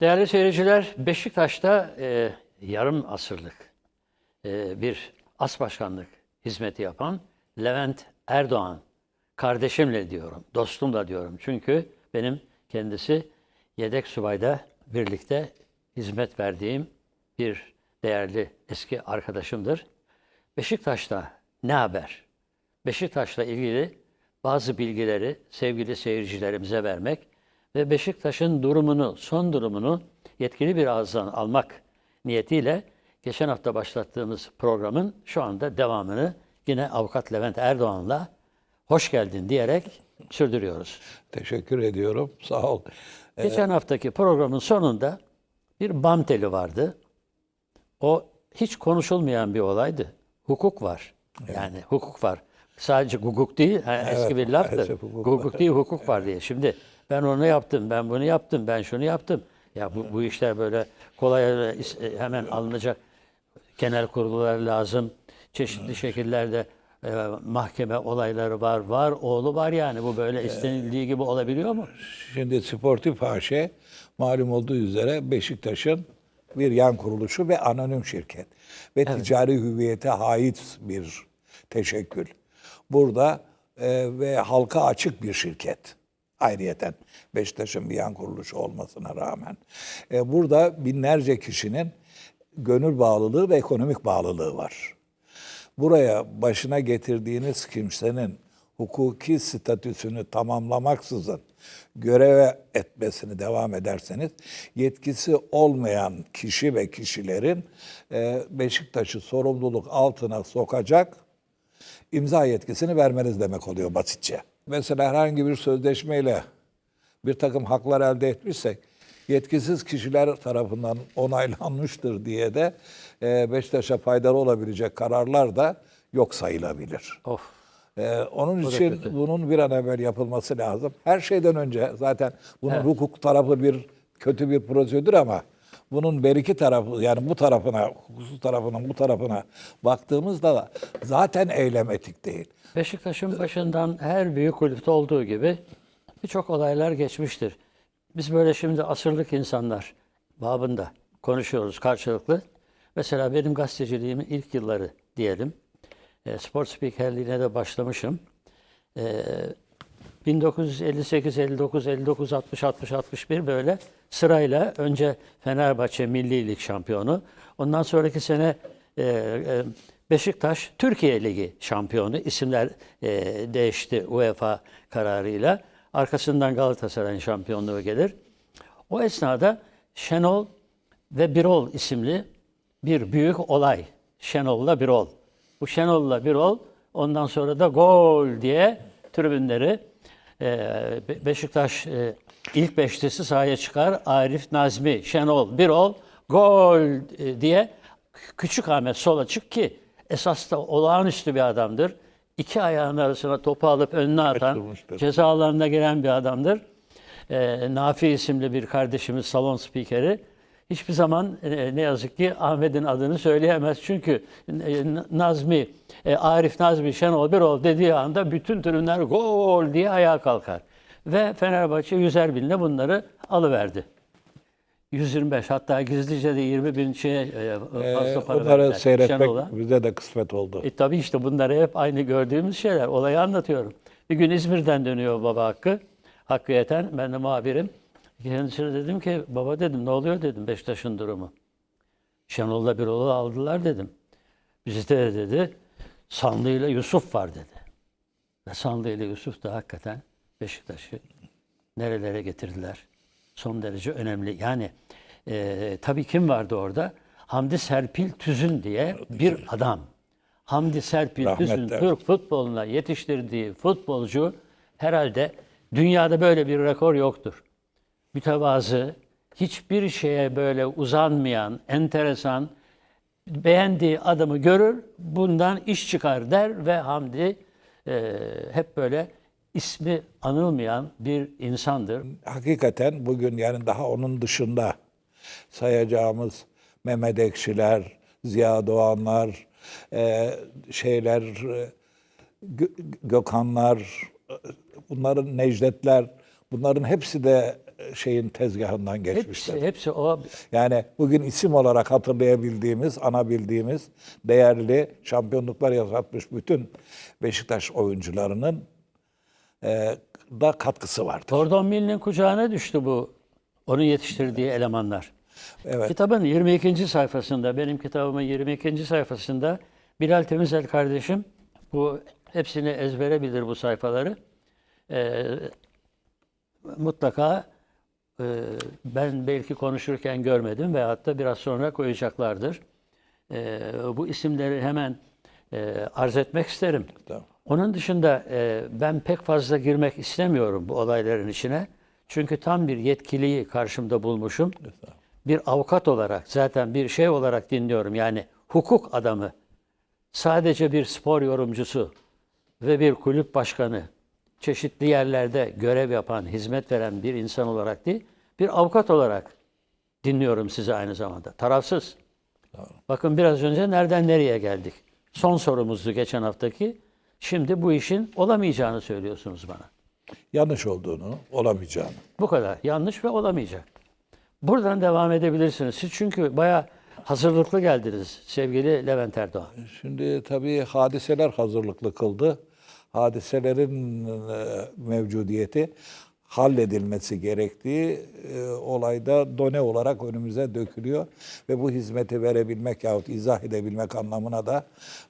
Değerli seyirciler, Beşiktaş'ta e, yarım asırlık e, bir as başkanlık hizmeti yapan Levent Erdoğan kardeşimle diyorum, dostumla diyorum. Çünkü benim kendisi yedek subayda birlikte hizmet verdiğim bir değerli eski arkadaşımdır. Beşiktaş'ta ne haber? Beşiktaş'la ilgili bazı bilgileri sevgili seyircilerimize vermek ve Beşiktaş'ın durumunu, son durumunu yetkili bir ağızdan almak niyetiyle geçen hafta başlattığımız programın şu anda devamını yine avukat Levent Erdoğan'la hoş geldin diyerek sürdürüyoruz. Teşekkür ediyorum. Sağ ol. Geçen haftaki programın sonunda bir bam teli vardı. O hiç konuşulmayan bir olaydı. Hukuk var. Yani hukuk var. Sadece hukuk değil, ha, eski bir laftır. hukuk Hukuk, değil, hukuk var diye. Şimdi ben onu yaptım, ben bunu yaptım, ben şunu yaptım. Ya bu, bu işler böyle kolay öyle is- hemen alınacak genel kurullar lazım. Çeşitli şekillerde e, mahkeme olayları var. Var, oğlu var yani. Bu böyle istenildiği gibi olabiliyor mu? Şimdi Sportif AŞ malum olduğu üzere Beşiktaş'ın bir yan kuruluşu ve anonim şirket. Ve ticari hüviyete ait bir teşekkül. Burada e, ve halka açık bir şirket. Ayrıyeten Beşiktaş'ın bir yan kuruluşu olmasına rağmen. E, burada binlerce kişinin gönül bağlılığı ve ekonomik bağlılığı var. buraya başına getirdiğiniz kimsenin hukuki statüsünü tamamlamaksızın göreve etmesini devam ederseniz yetkisi olmayan kişi ve kişilerin e, Beşiktaş'ı sorumluluk altına sokacak imza yetkisini vermeniz demek oluyor basitçe. Mesela herhangi bir sözleşmeyle bir takım haklar elde etmişsek yetkisiz kişiler tarafından onaylanmıştır diye de e, Beşiktaş'a faydalı olabilecek kararlar da yok sayılabilir. Of. Ee, onun için bunun bir an evvel yapılması lazım. Her şeyden önce zaten bunun hukuk tarafı bir kötü bir prosedür ama bunun bir iki tarafı yani bu tarafına, hukuksuz tarafının bu tarafına baktığımızda da zaten eylem etik değil. Beşiktaş'ın başından her büyük kulüpte olduğu gibi birçok olaylar geçmiştir. Biz böyle şimdi asırlık insanlar babında konuşuyoruz karşılıklı. Mesela benim gazeteciliğimin ilk yılları diyelim. E, spor spikerliğine de başlamışım. E, 1958, 59, 59, 60, 60, 61 böyle sırayla önce Fenerbahçe Milli Lig şampiyonu. Ondan sonraki sene e, e, Beşiktaş Türkiye Ligi şampiyonu. İsimler e, değişti UEFA kararıyla. Arkasından Galatasaray'ın şampiyonluğu gelir. O esnada Şenol ve Birol isimli bir büyük olay. Şenol'la Birol. Bu Şenol'la Birol ondan sonra da gol diye tribünleri Beşiktaş e, ilk beşlisi sahaya çıkar. Arif Nazmi, Şenol, Birol gol e, diye Küçük Ahmet sola çık ki esas da olağanüstü bir adamdır. İki ayağının arasına topu alıp önüne atan, ceza alanına giren bir adamdır. E, Nafi isimli bir kardeşimiz salon spikeri. Hiçbir zaman e, ne yazık ki Ahmet'in adını söyleyemez. Çünkü e, Nazmi, e, Arif Nazmi, Şenol Birol dediği anda bütün tribünler gol diye ayağa kalkar. Ve Fenerbahçe yüzer binle bunları alıverdi. 125 hatta gizlice de 20 bin şey e, fazla Ee, para verdiler seyretmek Şenol'a. bize de kısmet oldu. E tabii işte bunları hep aynı gördüğümüz şeyler. Olayı anlatıyorum. Bir gün İzmir'den dönüyor baba Hakkı. Hakkı Yeten, ben de muhabirim. Kendisine dedim ki baba dedim ne oluyor dedim Beşiktaş'ın durumu. Şenol'la bir oğlu aldılar dedim. Bizde de dedi Sanlı ile Yusuf var dedi. Ve Sanlı ile Yusuf da hakikaten Beşiktaş'ı nerelere getirdiler. Son derece önemli. Yani e, tabii kim vardı orada? Hamdi Serpil Tüzün diye bir adam. Hamdi Serpil Tüzün. Türk futboluna yetiştirdiği futbolcu herhalde dünyada böyle bir rekor yoktur. Mütevazı, hiçbir şeye böyle uzanmayan, enteresan, beğendiği adamı görür, bundan iş çıkar der ve Hamdi e, hep böyle ismi anılmayan bir insandır. hakikaten bugün yani daha onun dışında sayacağımız Mehmet Ekşiler, Ziya Doğanlar, e, şeyler, e, Gö- Gökhanlar, e, bunların Necdetler, bunların hepsi de şeyin tezgahından geçmişler. Hepsi, hepsi o Yani bugün isim olarak hatırlayabildiğimiz, anabildiğimiz değerli şampiyonluklar yaşatmış bütün Beşiktaş oyuncularının e, da katkısı vardı. Gordon Mill'in kucağına düştü bu onun yetiştirdiği elemanlar. Evet. Kitabın 22. sayfasında, benim kitabımın 22. sayfasında Bilal Temizel kardeşim bu hepsini ezbere bilir bu sayfaları. Ee, mutlaka e, ben belki konuşurken görmedim veyahut da biraz sonra koyacaklardır. Ee, bu isimleri hemen e, arz etmek isterim. Tamam. Onun dışında e, ben pek fazla girmek istemiyorum bu olayların içine. Çünkü tam bir yetkiliyi karşımda bulmuşum. Bir avukat olarak zaten bir şey olarak dinliyorum. Yani hukuk adamı sadece bir spor yorumcusu ve bir kulüp başkanı çeşitli yerlerde görev yapan, hizmet veren bir insan olarak değil, bir avukat olarak dinliyorum sizi aynı zamanda. Tarafsız. Bakın biraz önce nereden nereye geldik? Son sorumuzdu geçen haftaki. Şimdi bu işin olamayacağını söylüyorsunuz bana. Yanlış olduğunu, olamayacağını. Bu kadar. Yanlış ve olamayacak. Buradan devam edebilirsiniz. Siz çünkü bayağı hazırlıklı geldiniz sevgili Levent Erdoğan. Şimdi tabii hadiseler hazırlıklı kıldı. Hadiselerin e, mevcudiyeti halledilmesi gerektiği e, olayda done olarak önümüze dökülüyor ve bu hizmeti verebilmek yahut izah edebilmek anlamına da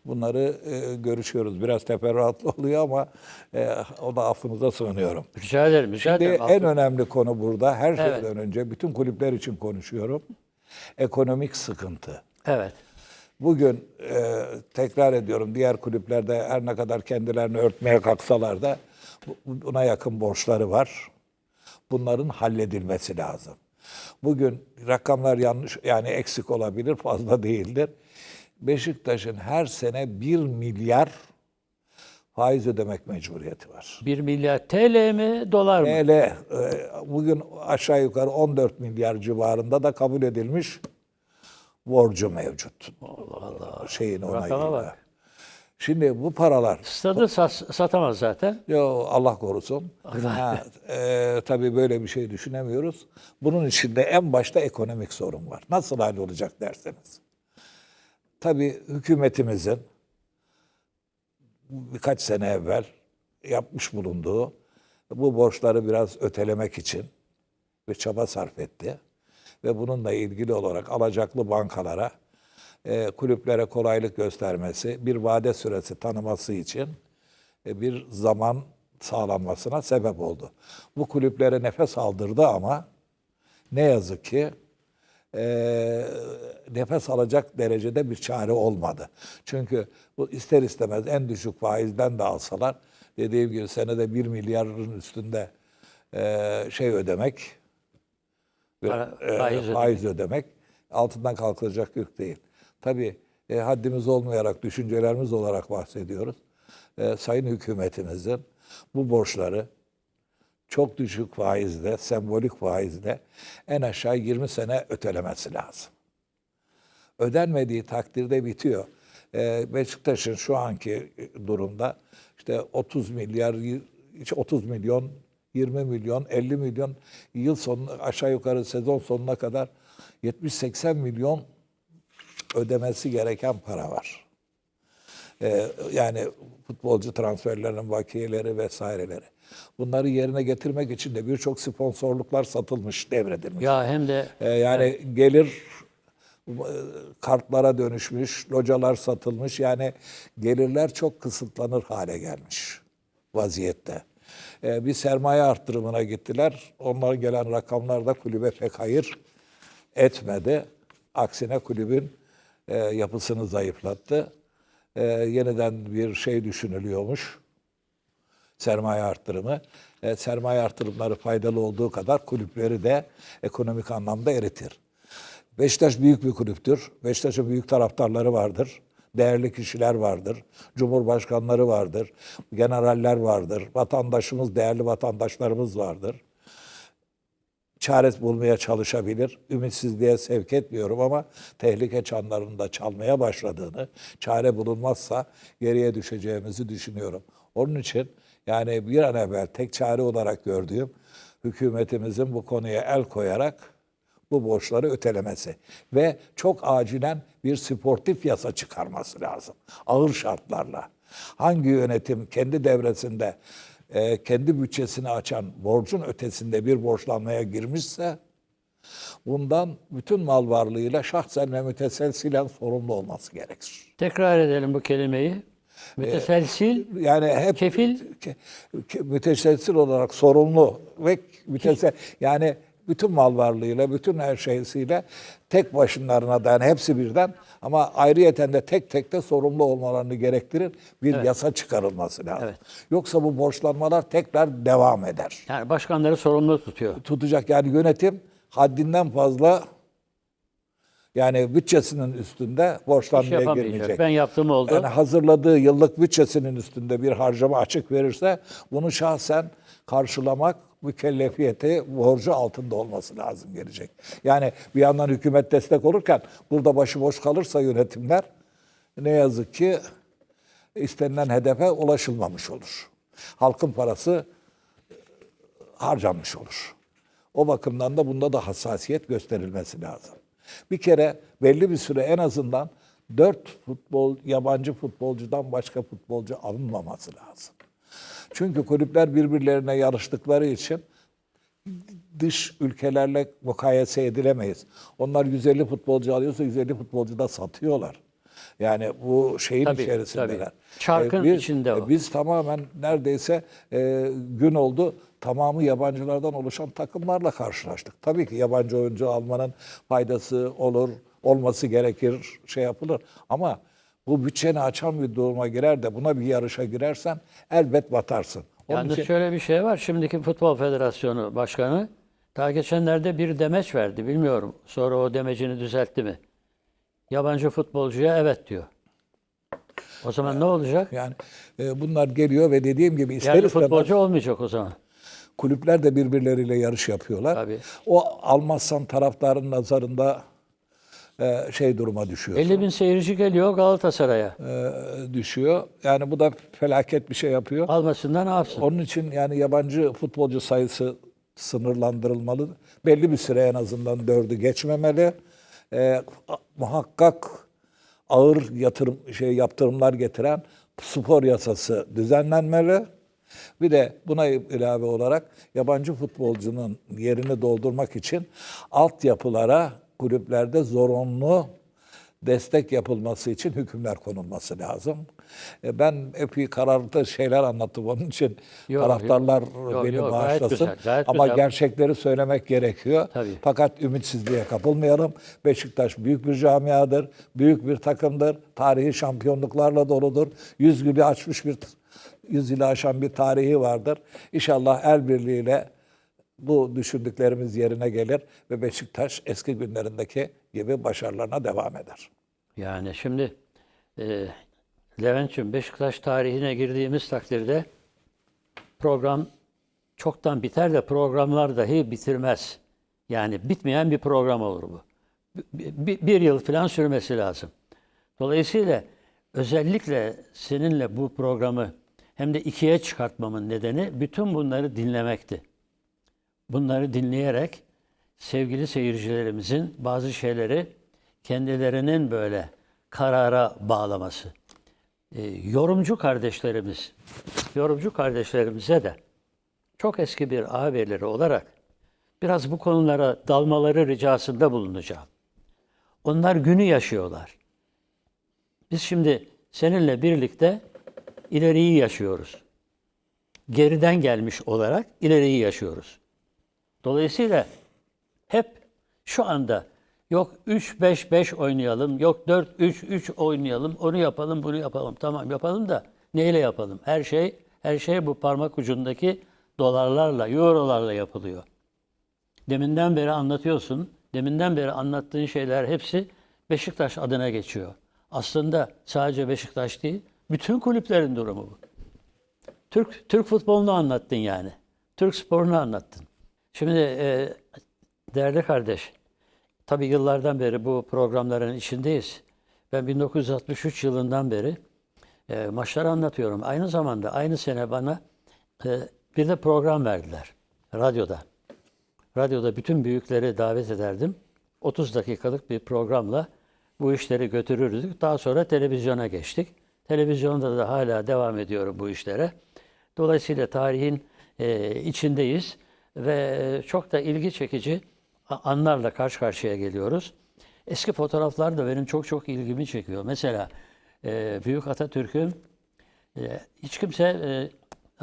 bunları e, görüşüyoruz. Biraz teferruatlı oluyor ama e, o da affınıza sığınıyorum. Rica ederim. Rica Şimdi ederim. en önemli konu burada her şeyden Evet. önce bütün kulüpler için konuşuyorum. Ekonomik sıkıntı. Evet. Bugün e, tekrar ediyorum diğer kulüplerde her ne kadar kendilerini örtmeye kalksalar da bu- buna yakın borçları var. Bunların halledilmesi lazım. Bugün rakamlar yanlış yani eksik olabilir fazla değildir. Beşiktaş'ın her sene 1 milyar faiz ödemek mecburiyeti var. 1 milyar TL mi, dolar mı? TL e, bugün aşağı yukarı 14 milyar civarında da kabul edilmiş borcu mevcut. Allah Allah. Şeyin Rakama onayıyla. bak. Şimdi bu paralar Stadı sat- satamaz zaten. yo Allah korusun. Ha, e, tabii böyle bir şey düşünemiyoruz. Bunun içinde en başta ekonomik sorun var. Nasıl hallolacak derseniz. Tabii hükümetimizin birkaç sene evvel yapmış bulunduğu bu borçları biraz ötelemek için bir çaba sarf etti. Ve bununla ilgili olarak alacaklı bankalara, e, kulüplere kolaylık göstermesi, bir vade süresi tanıması için e, bir zaman sağlanmasına sebep oldu. Bu kulüplere nefes aldırdı ama ne yazık ki e, nefes alacak derecede bir çare olmadı. Çünkü bu ister istemez en düşük faizden de alsalar dediğim gibi senede 1 milyarın üstünde e, şey ödemek Para- e, faiz faiz, ödemek altından kalkılacak yük değil. Tabii e, haddimiz olmayarak düşüncelerimiz olarak bahsediyoruz. E, sayın hükümetimizin bu borçları çok düşük faizle, sembolik faizle en aşağı 20 sene ötelemesi lazım. Ödenmediği takdirde bitiyor. Ee, Beşiktaş'ın şu anki durumda işte 30 milyar, y- hiç 30 milyon, 20 milyon, 50 milyon yıl sonu aşağı yukarı sezon sonuna kadar 70-80 milyon ödemesi gereken para var. Ee, yani futbolcu transferlerinin bakiyeleri vesaireleri. Bunları yerine getirmek için de birçok sponsorluklar satılmış, devredilmiş. Ya hem de Ee, yani gelir e, kartlara dönüşmüş, localar satılmış. Yani gelirler çok kısıtlanır hale gelmiş vaziyette. Ee, bir sermaye arttırımına gittiler. Onların gelen rakamlar da kulübe pek hayır etmedi. Aksine kulübün e, yapısını zayıflattı. E, yeniden bir şey düşünülüyormuş sermaye arttırımı. E, sermaye arttırımları faydalı olduğu kadar kulüpleri de ekonomik anlamda eritir. Beşiktaş büyük bir kulüptür. Beşiktaş'ın büyük taraftarları vardır. Değerli kişiler vardır. Cumhurbaşkanları vardır. Generaller vardır. Vatandaşımız, değerli vatandaşlarımız vardır çare bulmaya çalışabilir. Ümitsizliğe sevk etmiyorum ama tehlike çanlarında çalmaya başladığını, çare bulunmazsa geriye düşeceğimizi düşünüyorum. Onun için yani bir an evvel tek çare olarak gördüğüm hükümetimizin bu konuya el koyarak bu borçları ötelemesi ve çok acilen bir sportif yasa çıkarması lazım. Ağır şartlarla. Hangi yönetim kendi devresinde e, kendi bütçesini açan borcun ötesinde bir borçlanmaya girmişse bundan bütün mal varlığıyla şahsen ve müteselsilen sorumlu olması gerekir. Tekrar edelim bu kelimeyi. Müteselsil, Yani hep Kefil? ke- ke- müteselsil olarak sorumlu ve mütesel yani bütün mal varlığıyla, bütün her şeysiyle tek başlarına da yani hepsi birden ama ayrıyeten de tek tek de sorumlu olmalarını gerektirir bir yasa çıkarılması lazım. Evet. Yoksa bu borçlanmalar tekrar devam eder. yani başkanları sorumlu tutuyor. Tutacak yani yönetim haddinden fazla yani bütçesinin üstünde borçlanmaya yapamayacak. girmeyecek. Ben yaptığım oldu. Yani hazırladığı yıllık bütçesinin üstünde bir harcama açık verirse bunu şahsen karşılamak mükellefiyeti borcu altında olması lazım gelecek. Yani bir yandan hükümet destek olurken burada başıboş kalırsa yönetimler ne yazık ki istenilen hedefe ulaşılmamış olur. Halkın parası harcanmış olur. O bakımdan da bunda da hassasiyet gösterilmesi lazım. Bir kere belli bir süre en azından dört futbol yabancı futbolcudan başka futbolcu alınmaması lazım. Çünkü kulüpler birbirlerine yarıştıkları için dış ülkelerle mukayese edilemeyiz. Onlar 150 futbolcu alıyorsa 150 futbolcu da satıyorlar. Yani bu şeyin Tabii, içerisindeler. tabii. Çarkın biz, içinde o. Biz tamamen neredeyse e, gün oldu tamamı yabancılardan oluşan takımlarla karşılaştık. Tabii ki yabancı oyuncu almanın faydası olur, olması gerekir, şey yapılır. Ama bu bütçeni açan bir duruma girer de buna bir yarışa girersen elbet batarsın. Onun Yalnız için- şöyle bir şey var. Şimdiki Futbol Federasyonu Başkanı daha geçenlerde bir demeç verdi. Bilmiyorum. Sonra o demecini düzeltti mi? Yabancı futbolcuya evet diyor. O zaman ne olacak? Yani e, bunlar geliyor ve dediğim gibi ister Yerli istemez futbolcu olmayacak o zaman. Kulüpler de birbirleriyle yarış yapıyorlar. Tabii. O almazsan taraftarın nazarında e, şey duruma düşüyor. 50 bin seyirci geliyor Galatasaray'a. E, düşüyor. Yani bu da felaket bir şey yapıyor. Almasında ne yapsın? Onun için yani yabancı futbolcu sayısı sınırlandırılmalı. Belli bir süre en azından dördü geçmemeli. E, muhakkak ağır yatırım şey yaptırımlar getiren spor yasası düzenlenmeli. Bir de buna ilave olarak yabancı futbolcunun yerini doldurmak için altyapılara kulüplerde zorunlu destek yapılması için hükümler konulması lazım. E, Ben epey kararlı şeyler anlattım onun için Yok, taraftarlar yok. Yok, beni yok, gayet bağışlasın. güzel, gayet Ama güzel. gerçekleri söylemek gerekiyor. Tabii. Fakat ümitsizliğe kapılmayalım. Beşiktaş büyük bir camiadır, büyük bir takımdır. Tarihi şampiyonluklarla doludur. Yüz yılı açmış bir yüz yılı aşan bir tarihi vardır. İnşallah el birliğiyle bu düşündüklerimiz yerine gelir ve Beşiktaş eski günlerindeki gibi başarılarına devam eder. Yani şimdi e, Levent'ciğim Beşiktaş tarihine girdiğimiz takdirde program çoktan biter de programlar dahi bitirmez. Yani bitmeyen bir program olur bu. Bir- bir yıl falan sürmesi lazım. Dolayısıyla özellikle seninle bu programı hem de ikiye çıkartmamın nedeni bütün bunları dinlemekti. Bunları dinleyerek sevgili seyircilerimizin bazı şeyleri kendilerinin böyle karara bağlaması. Ee, yorumcu kardeşlerimiz, yorumcu kardeşlerimize de çok eski bir ağabeyleri olarak biraz bu konulara dalmaları ricasında bulunacağım. Onlar günü yaşıyorlar. Biz şimdi seninle birlikte ileriyi yaşıyoruz. Geriden gelmiş olarak ileriyi yaşıyoruz. Dolayısıyla hep şu anda yok 3-5-5 oynayalım, yok 4-3-3 oynayalım, onu yapalım, bunu yapalım. Tamam yapalım da neyle yapalım? Her şey her şey bu parmak ucundaki dolarlarla, eurolarla yapılıyor. Deminden beri anlatıyorsun. Deminden beri anlattığın şeyler hepsi Beşiktaş adına geçiyor. Aslında sadece Beşiktaş değil, bütün kulüplerin durumu bu. Türk Türk futbolunu anlattın yani. Türk sporunu anlattın. Şimdi e, değerli kardeş, tabii yıllardan beri bu programların içindeyiz. Ben 1963 yılından beri e, maçları anlatıyorum. Aynı zamanda aynı sene bana e, bir de program verdiler radyoda. radyoda bütün büyükleri davet ederdim. 30 dakikalık bir programla bu işleri götürürdük. Daha sonra televizyona geçtik. Televizyonda da hala devam ediyorum bu işlere. Dolayısıyla tarihin e, içindeyiz ve e, çok da ilgi çekici anlarla karşı karşıya geliyoruz. Eski fotoğraflar da benim çok çok ilgimi çekiyor. Mesela e, Büyük Atatürk'ün e, hiç kimse e,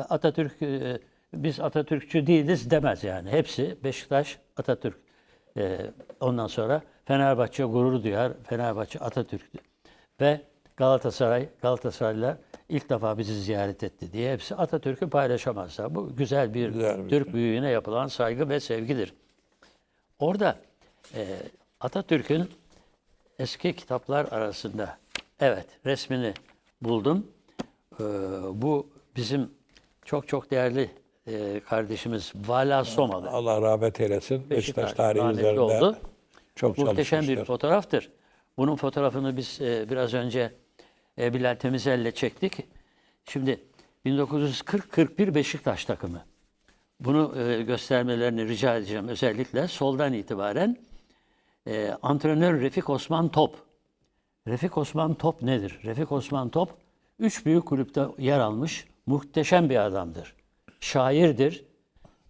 Atatürk e, biz Atatürkçü değiliz demez yani. Hepsi Beşiktaş Atatürk. E, ondan sonra Fenerbahçe gurur duyar. Fenerbahçe Atatürk ve Galatasaray Galatasaraylılar ilk defa bizi ziyaret etti diye hepsi Atatürk'ü paylaşamazlar. Bu güzel bir Güzel bir Türk büyüğüne yapılan saygı ve sevgidir. Orada e, Atatürk'ün eski kitaplar arasında evet resmini buldum. Ee, bu bizim çok çok değerli e, kardeşimiz Vala Somalı. Allah rahmet eylesin. Beşiktaş tarihi üzerinde oldu. çok Muhteşem bir fotoğraftır. Bunun fotoğrafını biz e, biraz önce e, Bilal Temizel'le çektik. Şimdi 1940-41 Beşiktaş takımı. Bunu e, göstermelerini rica edeceğim özellikle soldan itibaren. E, antrenör Refik Osman Top. Refik Osman Top nedir? Refik Osman Top üç büyük kulüpte yer almış muhteşem bir adamdır. Şairdir.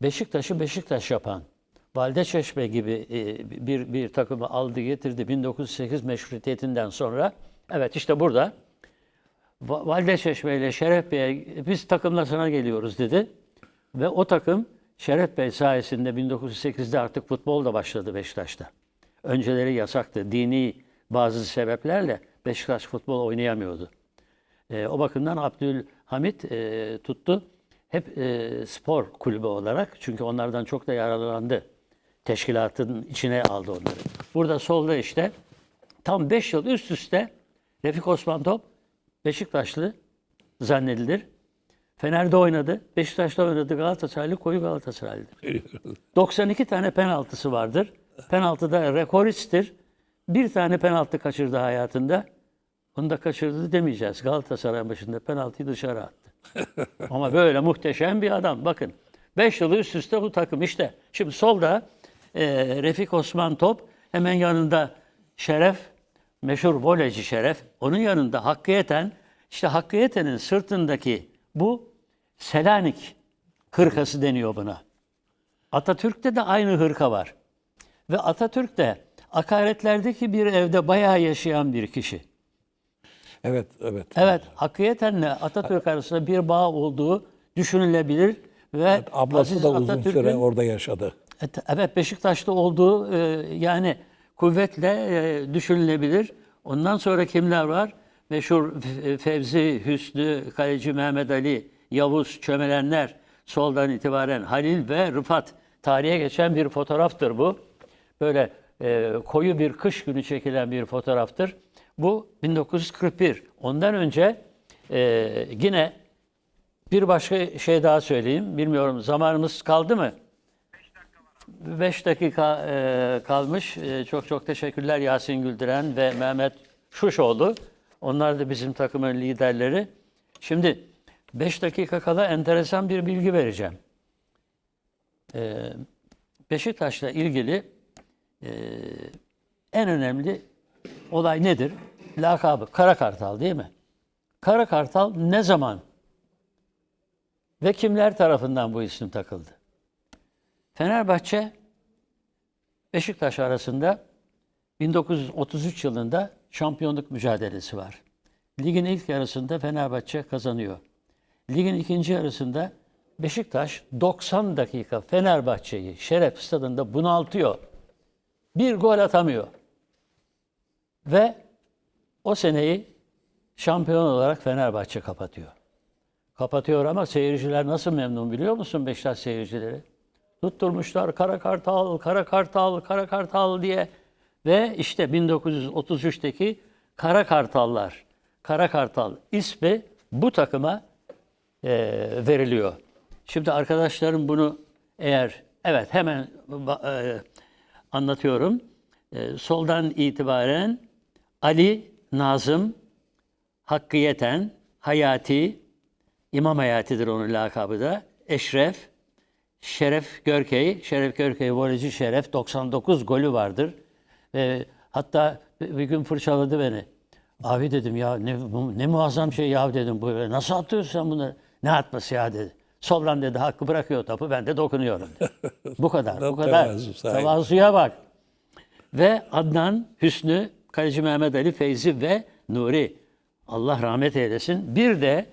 Beşiktaş'ı Beşiktaş yapan, Valide Çeşme gibi e, bir, bir takımı aldı getirdi 1908 meşrutiyetinden sonra. Evet işte burada Valide Çeşme ile Şeref Bey'e biz takımla sana geliyoruz dedi. Ve o takım Şeref Bey sayesinde 1908'de artık futbol da başladı Beşiktaş'ta. Önceleri yasaktı. Dini bazı sebeplerle Beşiktaş futbol oynayamıyordu. E, o bakımdan Abdülhamit e, tuttu. Hep e, spor kulübü olarak çünkü onlardan çok da yararlandı. Teşkilatın içine aldı onları. Burada solda işte tam 5 yıl üst üste Refik Osman Top Beşiktaşlı zannedilir. Fener'de oynadı, Beşiktaş'ta oynadı, Galatasaraylı, koyu Galatasaraylıdır. 92 tane penaltısı vardır. Penaltıda rekoristtir. Bir tane penaltı kaçırdı hayatında. Onu da kaçırdı demeyeceğiz. Galatasaray başında penaltıyı dışarı attı. Ama böyle muhteşem bir adam. Bakın 5 yıl üst üste bu takım işte. Şimdi solda e, Refik Osman Top, hemen yanında Şeref, meşhur voleyci Şeref. Onun yanında Hakkı Yeten. İşte Hakkı Yeten'in sırtındaki bu Selanik hırkası deniyor buna. Atatürk'te de aynı hırka var. Ve Atatürk de akaretlerdeki bir evde bayağı yaşayan bir kişi. Evet, evet. Evet, Hakkıyeten Atatürk arasında bir bağ olduğu düşünülebilir ve Ablası Aziz da uzun süre orada yaşadı. Evet, Evet, Beşiktaş'ta olduğu e, yani kuvvetle e, düşünülebilir. Ondan sonra kimler var? Meşhur Fe- Fevzi, Hüsnü, Kaleci Mehmet Ali, Yavuz, Çömelenler, soldan itibaren Halil ve Rıfat. Tarihe geçen bir fotoğraftır bu. Böyle e, koyu bir kış günü çekilen bir fotoğraftır. Bu 1941. Ondan önce e, yine bir başka şey daha söyleyeyim. Bilmiyorum zamanımız kaldı mı? 5 dakika e, kalmış. E, çok çok teşekkürler Yasin Güldüren ve Mehmet Şuşoğlu. Onlar da bizim takımın liderleri. Şimdi 5 dakika kala enteresan bir bilgi vereceğim. E, Beşiktaş'la ilgili e, en önemli olay nedir? Lakabı Kara Kartal değil mi? Kara Kartal ne zaman ve kimler tarafından bu isim takıldı? Fenerbahçe Beşiktaş arasında 1933 yılında şampiyonluk mücadelesi var. Ligin ilk yarısında Fenerbahçe kazanıyor. Ligin ikinci yarısında Beşiktaş 90 dakika Fenerbahçe'yi Şeref Stadında bunaltıyor. Bir gol atamıyor. Ve o seneyi şampiyon olarak Fenerbahçe kapatıyor. Kapatıyor ama seyirciler nasıl memnun biliyor musun Beşiktaş seyircileri? Tutturmuşlar Kara Kartal, Kara Kartal, Kara Kartal diye. Ve işte 1933'teki Kara Kartallar, Kara Kartal ismi bu takıma e, veriliyor. Şimdi arkadaşlarım bunu eğer, evet hemen e, anlatıyorum. E, soldan itibaren Ali, Nazım, Hakkı Yeten, Hayati, İmam Hayati'dir onun lakabı da. Eşref, Şeref Görkey, Şeref Görkey voleyci Şeref 99 golü vardır. Ve hatta bir gün fırçaladı beni. Abi dedim ya ne, bu- ne muazzam şey ya dedim bu nasıl atıyorsun sen bunları? Ne atması ya dedi. Soldan dedi hakkı bırakıyor topu ben de dokunuyorum. bu kadar bu kadar. Tevazuya bak. Ve Adnan, Hüsnü, Kaleci Mehmet Ali Feyzi ve Nuri. Allah rahmet eylesin. Bir de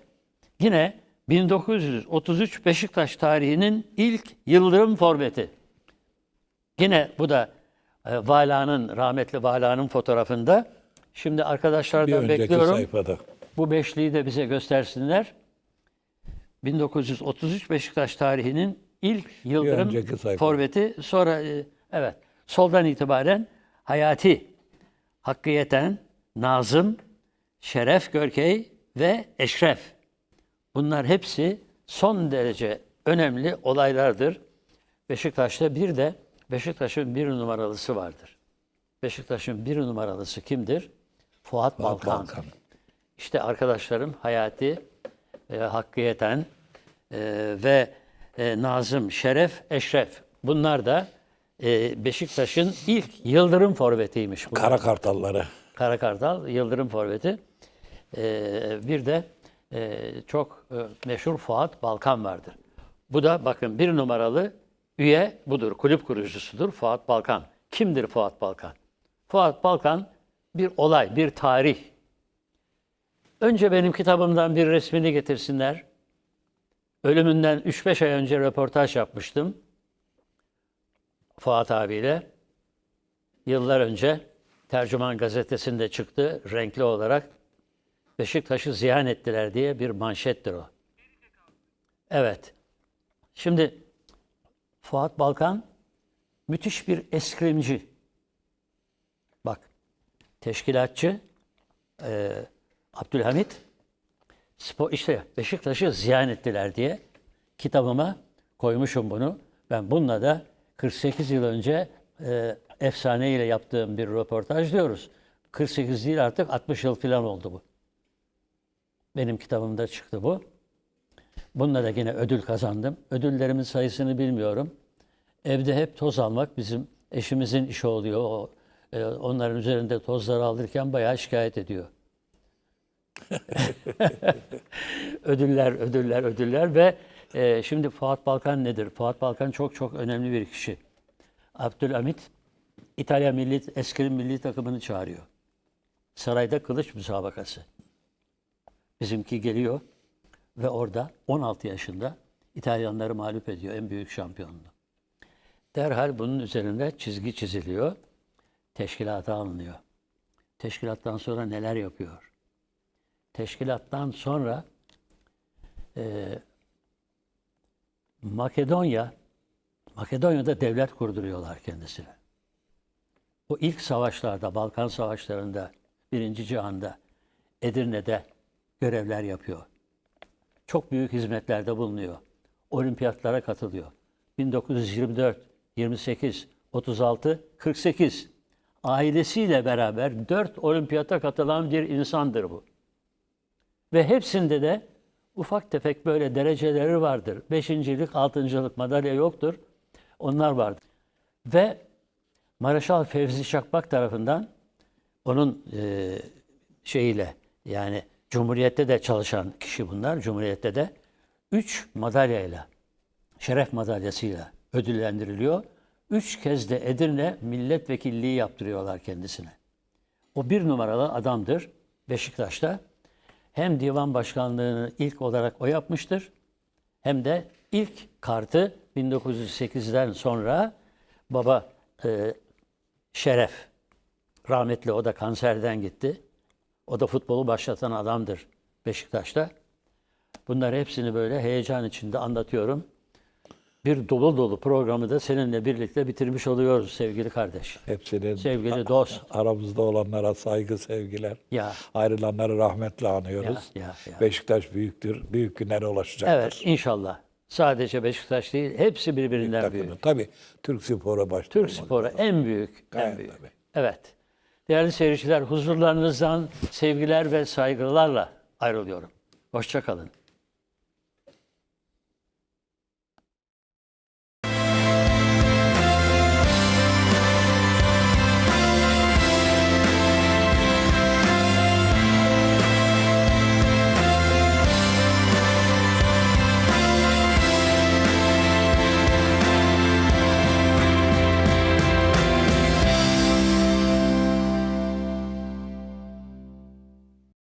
yine 1933 Beşiktaş tarihinin ilk Yıldırım forveti. Yine bu da e, Vala'nın, rahmetli Vala'nın fotoğrafında. Şimdi Bir arkadaşlardan önceki bekliyorum. sayfada. Bu beşliği de bize göstersinler. 1933 Beşiktaş tarihinin ilk Yıldırım sayfa. forveti. Sonra e, evet soldan itibaren Hayati, Hakkı Yeten, Nazım, Şeref Görkey ve Eşref. Bunlar hepsi son derece önemli olaylardır. Beşiktaş'ta bir de Beşiktaş'ın bir numaralısı vardır. Beşiktaş'ın bir numaralısı kimdir? Fuat, Balkan. Balkan. İşte arkadaşlarım Hayati, e, Hakkı Yeten e, ve e, Nazım, Şeref, Eşref. Bunlar da e, Beşiktaş'ın ilk Yıldırım forvetiymiş. bunlar. Kara kartalları. Kara Kartal, Yıldırım forveti. E, bir de e, çok e, meşhur Fuat Balkan vardır. Bu da bakın bir numaralı üye budur, kulüp kurucusudur Fuat Balkan. Kimdir Fuat Balkan? Fuat Balkan bir olay, bir tarih. Önce benim kitabımdan bir resmini getirsinler. Ölümünden 3-5 ay önce röportaj yapmıştım. Fuat abiyle. Yıllar önce Tercüman gazetesinde çıktı renkli olarak. Beşiktaş'ı ziyan ettiler diye bir manşettir o. Evet. Şimdi Fuat Balkan müthiş bir eskrimci. Bak teşkilatçı e, Abdülhamit spor, işte Beşiktaş'ı ziyan ettiler diye kitabıma koymuşum bunu. Ben bununla da 48 yıl önce e, efsane ile yaptığım bir röportaj diyoruz. 48 değil artık 60 yıl falan oldu bu. Benim kitabımda çıktı bu. Bununla da yine ödül kazandım. Ödüllerimin sayısını bilmiyorum. Evde hep toz almak bizim eşimizin işi oluyor. O, e, onların üzerinde tozları alırken bayağı şikayet ediyor. ödüller, ödüller, ödüller ve e, şimdi Fuat Balkan nedir? Fuat Balkan çok çok önemli bir kişi. Abdülhamit İtalya milli eskrim milli takımını çağırıyor. Sarayda kılıç müsabakası. Bizimki geliyor ve orada 16 yaşında İtalyanları mağlup ediyor en büyük şampiyonluğu. Derhal bunun üzerinde çizgi çiziliyor. Teşkilata alınıyor. Teşkilattan sonra neler yapıyor? Teşkilattan sonra e, Makedonya, Makedonya'da devlet kurduruyorlar kendisine. O ilk savaşlarda, Balkan savaşlarında, Birinci Cihan'da, Edirne'de görevler yapıyor. Çok büyük hizmetlerde bulunuyor. Olimpiyatlara katılıyor. 1924, 28, 36, 48 ailesiyle beraber dört olimpiyata katılan bir insandır bu. Ve hepsinde de ufak tefek böyle dereceleri vardır. Beşincilik, altıncılık madalya yoktur. Onlar vardır. Ve Mareşal Fevzi Çakmak tarafından onun e, şeyiyle yani Cumhuriyet'te de çalışan kişi bunlar. Cumhuriyet'te de üç madalyayla, şeref madalyasıyla ödüllendiriliyor. Üç kez de Edirne milletvekilliği yaptırıyorlar kendisine. O bir numaralı adamdır Beşiktaş'ta. Hem divan başkanlığını ilk olarak o yapmıştır. Hem de ilk kartı 1908'den sonra baba e, Şeref rahmetli o da kanserden gitti. O da futbolu başlatan adamdır Beşiktaş'ta. Bunları hepsini böyle heyecan içinde anlatıyorum. Bir dolu dolu programı da seninle birlikte bitirmiş oluyoruz sevgili kardeş. Hepsinin Sevgili dost. aramızda olanlara saygı, sevgiler. Ya. Ayrılanları rahmetle anıyoruz. Ya, ya, ya. Beşiktaş büyüktür. Büyük günlere ulaşacaktır. Evet inşallah. Sadece Beşiktaş değil, hepsi birbirinden Takımı. büyük. Tabii Türk sporu başta Türk sporu en büyük, en Gayet büyük. tabii. Evet. Değerli seyirciler, huzurlarınızdan sevgiler ve saygılarla ayrılıyorum. Hoşça kalın.